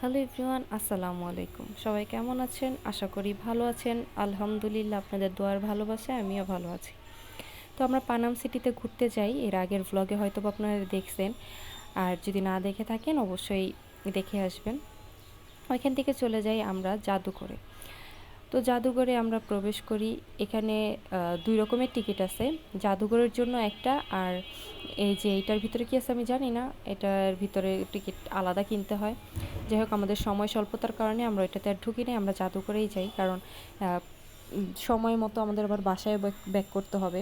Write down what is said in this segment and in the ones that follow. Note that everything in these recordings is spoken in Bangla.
হ্যালো এভরিওয়ান, আসসালামু আলাইকুম। সবাই কেমন আছেন? আশা করি ভালো আছেন। আলহামদুলিল্লাহ আপনাদের দোয়ার ভালোবাসে আমিও ভালো আছি। তো আমরা পানাম সিটিতে ঘুরতে যাই। এর আগের ব্লগে হয়তো আপনারা দেখছেন। আর যদি না দেখে থাকেন, অবশ্যই দেখে আসবেন। ওইখান থেকে চলে যাই আমরা জাদুঘরে। তো জাদুঘরে আমরা প্রবেশ করি। এখানে দুই রকমের টিকিট আছে। জাদুঘরের জন্য একটা আর এই যে এইটার ভিতরে কি আছে আমি জানি না। এটার ভিতরে টিকিট আলাদা কিনতে হয়। যাই হোক, আমাদের সময় স্বল্পতার কারণে আমরা এটাতে আর ঢুকি আমরা জাদুঘরেই যাই কারণ সময় মতো আমাদের আবার বাসায় ব্যাক করতে হবে।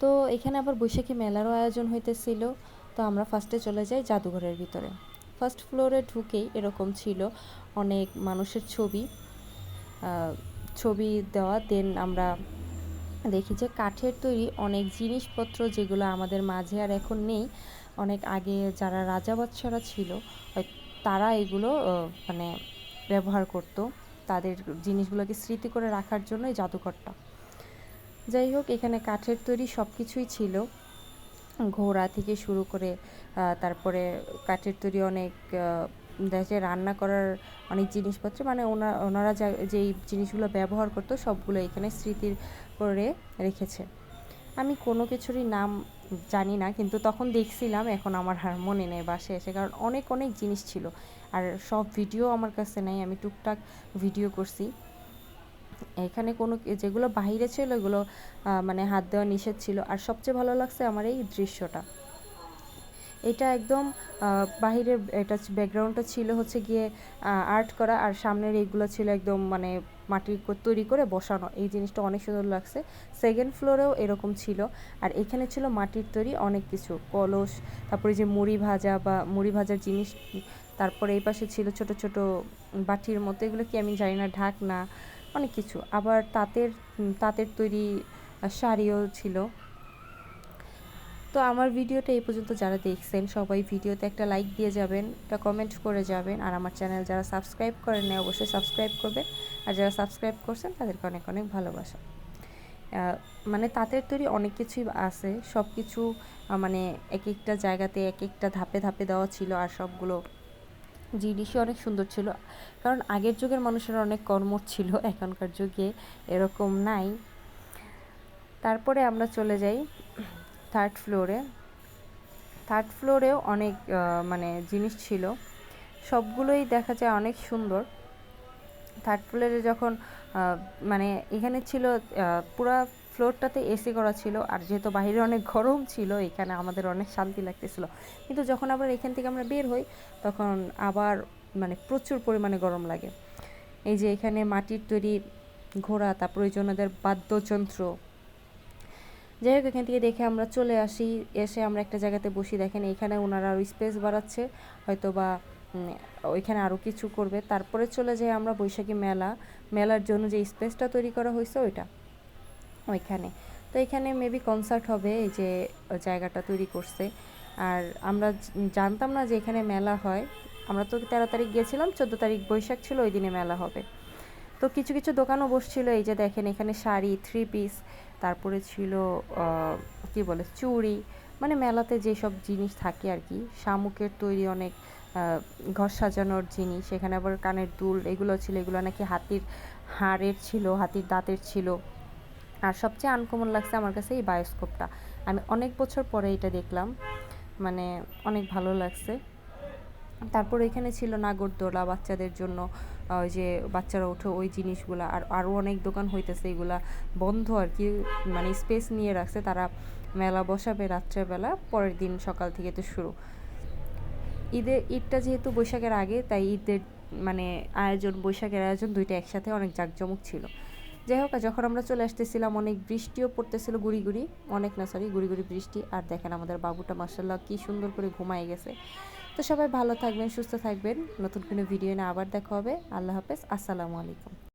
তো এখানে আবার বৈশাখী মেলারও আয়োজন হইতেছিল। তো আমরা ফার্স্টে চলে যাই জাদুঘরের ভিতরে। ফার্স্ট ফ্লোরে ঢুকেই এরকম ছিল অনেক মানুষের ছবি। ছবি দেওয়া দেন আমরা দেখি যে কাঠের তৈরি অনেক জিনিসপত্র যেগুলো আমাদের মাঝে আর এখন নেই। অনেক আগে যারা রাজা বাচ্চারা ছিল তারা এগুলো মানে ব্যবহার করত তাদের জিনিসগুলোকে স্মৃতি করে রাখার জন্য এই জাদুঘরটা। যাই হোক, এখানে কাঠের তৈরি সব কিছুই ছিল। ঘোড়া থেকে শুরু করে তারপরে কাঠের তৈরি অনেক দেশে রান্না করার অনেক জিনিসপত্র মানে ওনা, ওনারা যা, যেই জিনিসগুলো ব্যবহার করতো সবগুলো এখানে স্মৃতির করে রেখেছে। আমি কোনো কিছুরই নাম জানি না, কিন্তু তখন দেখছিলাম, এখন আমার আর মনে নেই বাসে এসে, কারণ অনেক অনেক জিনিস ছিল। আর সব ভিডিও আমার কাছে নেই, আমি টুকটাক ভিডিও করছি। এখানে কোনো যেগুলো বাহিরে ছিল এগুলো মানে হাত দেওয়া নিষেধ ছিল। আর সবচেয়ে ভালো লাগছে আমার এই দৃশ্যটা। এটা একদম বাহিরের, এটা ব্যাকগ্রাউন্ডটা ছিল হচ্ছে গিয়ে আর্ট করা আর সামনের এইগুলো ছিল একদম মানে মাটির তৈরি করে বসানো। এই জিনিসটা অনেক সুন্দর লাগছে। সেকেন্ড ফ্লোরেও এরকম ছিল। আর এখানে ছিল মাটির তৈরি অনেক কিছু। কলস, তারপরে যে মুড়ি ভাজা বা মুড়ি ভাজার জিনিস, তারপরে এই পাশে ছিল ছোট ছোট বাটির মতো। এগুলো কি আমি জানি না, ঢাকনা, অনেক কিছু। আবার তাঁতের তাঁতের তৈরি শাড়িও ছিল। তো আমার ভিডিওটা এই পর্যন্ত যারা দেখছেন, সবাই ভিডিওতে একটা লাইক দিয়ে যাবেন, একটা কমেন্ট করে যাবেন। আর আমার চ্যানেল যারা সাবস্ক্রাইব করেন না অবশ্যই সাবস্ক্রাইব করবেন। আর যারা সাবস্ক্রাইব করছেন, তাদেরকে অনেক অনেক ভালোবাসা। মানে তাঁতের তৈরি অনেক কিছুই আছে। সব কিছু মানে এক একটা জায়গাতে এক একটা ধাপে ধাপে দেওয়া ছিল আর সবগুলো জিনিসই অনেক সুন্দর ছিল। কারণ আগের যুগের মানুষের অনেক কর্ম ছিল, এখনকার যুগে এরকম নাই। তারপরে আমরা চলে যাই। থার্ড ফ্লোরে থার্ড ফ্লোরেও অনেক মানে জিনিস ছিল। সবগুলোই দেখা যায় অনেক সুন্দর। থার্ড ফ্লোরে যখন মানে এখানে ছিল পুরা ফ্লোরটাতে এসি করা ছিল। আর যেহেতু বাইরে অনেক গরম ছিল, এখানে আমাদের অনেক শান্তি লাগতেছিল। কিন্তু যখন আবার এখান থেকে আমরা বের হই, তখন আবার মানে প্রচুর পরিমাণে গরম লাগে। এই যে এখানে মাটির তৈরি ঘোড়া, তারপর ওই জন্য বাদ্যযন্ত্র যাই হোক, এখান থেকে দেখে আমরা চলে আসি। এসে আমরা একটা জায়গাতে বসি। দেখেন এখানে ওনারা আরও স্পেস বাড়াচ্ছে। হয়তো বা ওইখানে আরও কিছু করবে। তারপরে চলে যাই আমরা বৈশাখী মেলা। মেলার জন্য যে স্পেসটা তৈরি করা হয়েছে, ওইটা। ওইখানে। তো এখানে মেবি কনসার্ট হবে, এই যে জায়গাটা তৈরি করছে। আর আমরা জানতাম না যে এখানে মেলা হয়। আমরা তো তেরো তারিখ গিয়েছিলাম, চোদ্দ তারিখ বৈশাখ ছিল, ওই দিনে মেলা হবে। তো কিছু কিছু দোকানও বসছিল। এই যে দেখেন, এখানে শাড়ি থ্রি পিস তারপরে ছিল কি বলে, চুড়ি। মানে মেলাতে যেসব জিনিস থাকে আর কি, শামুকের তৈরি অনেক ঘর সাজানোর জিনিস, সেখানে আবার কানের দুল, এগুলো ছিল, এগুলো নাকি হাতির হাড়ের ছিল, হাতির দাঁতের ছিল। আর সবচেয়ে আনকমন লাগছে আমার কাছে এই বায়োস্কোপটা আমি অনেক বছর পরে এটা দেখলাম মানে অনেক ভালো লাগছে। তারপর এখানে ছিল নাগরদোলা বাচ্চাদের জন্য ওই যে বাচ্চারা ওঠে ওই জিনিসগুলো। আর আরও অনেক দোকান হইতেছে এগুলা বন্ধ আর কি মানে স্পেস নিয়ে রাখছে তারা মেলা বসাবে রাত্রেবেলা, পরের দিন সকাল থেকে তো শুরু। ঈদের ঈদটা যেহেতু বৈশাখের আগে, তাই ঈদের মানে আয়োজন, বৈশাখের আয়োজন দুইটা একসাথে অনেক জাঁকজমক ছিল। যাই হোক যখন আমরা চলে আসতেছিলাম, অনেক বৃষ্টিও পড়তেছিল গুড়ি গুড়ি, অনেক না সরি গুড়ি গুড়ি বৃষ্টি। আর দেখেন আমাদের বাবুটা মার্শাল্লাহ কী সুন্দর করে ঘুমাই গেছে। তো সবাই ভালো থাকবেন, সুস্থ থাকবেন। নতুন কোনো ভিডিও না আবার দেখা হবে। আল্লাহ হাফেজ। আসসালামু আলাইকুম।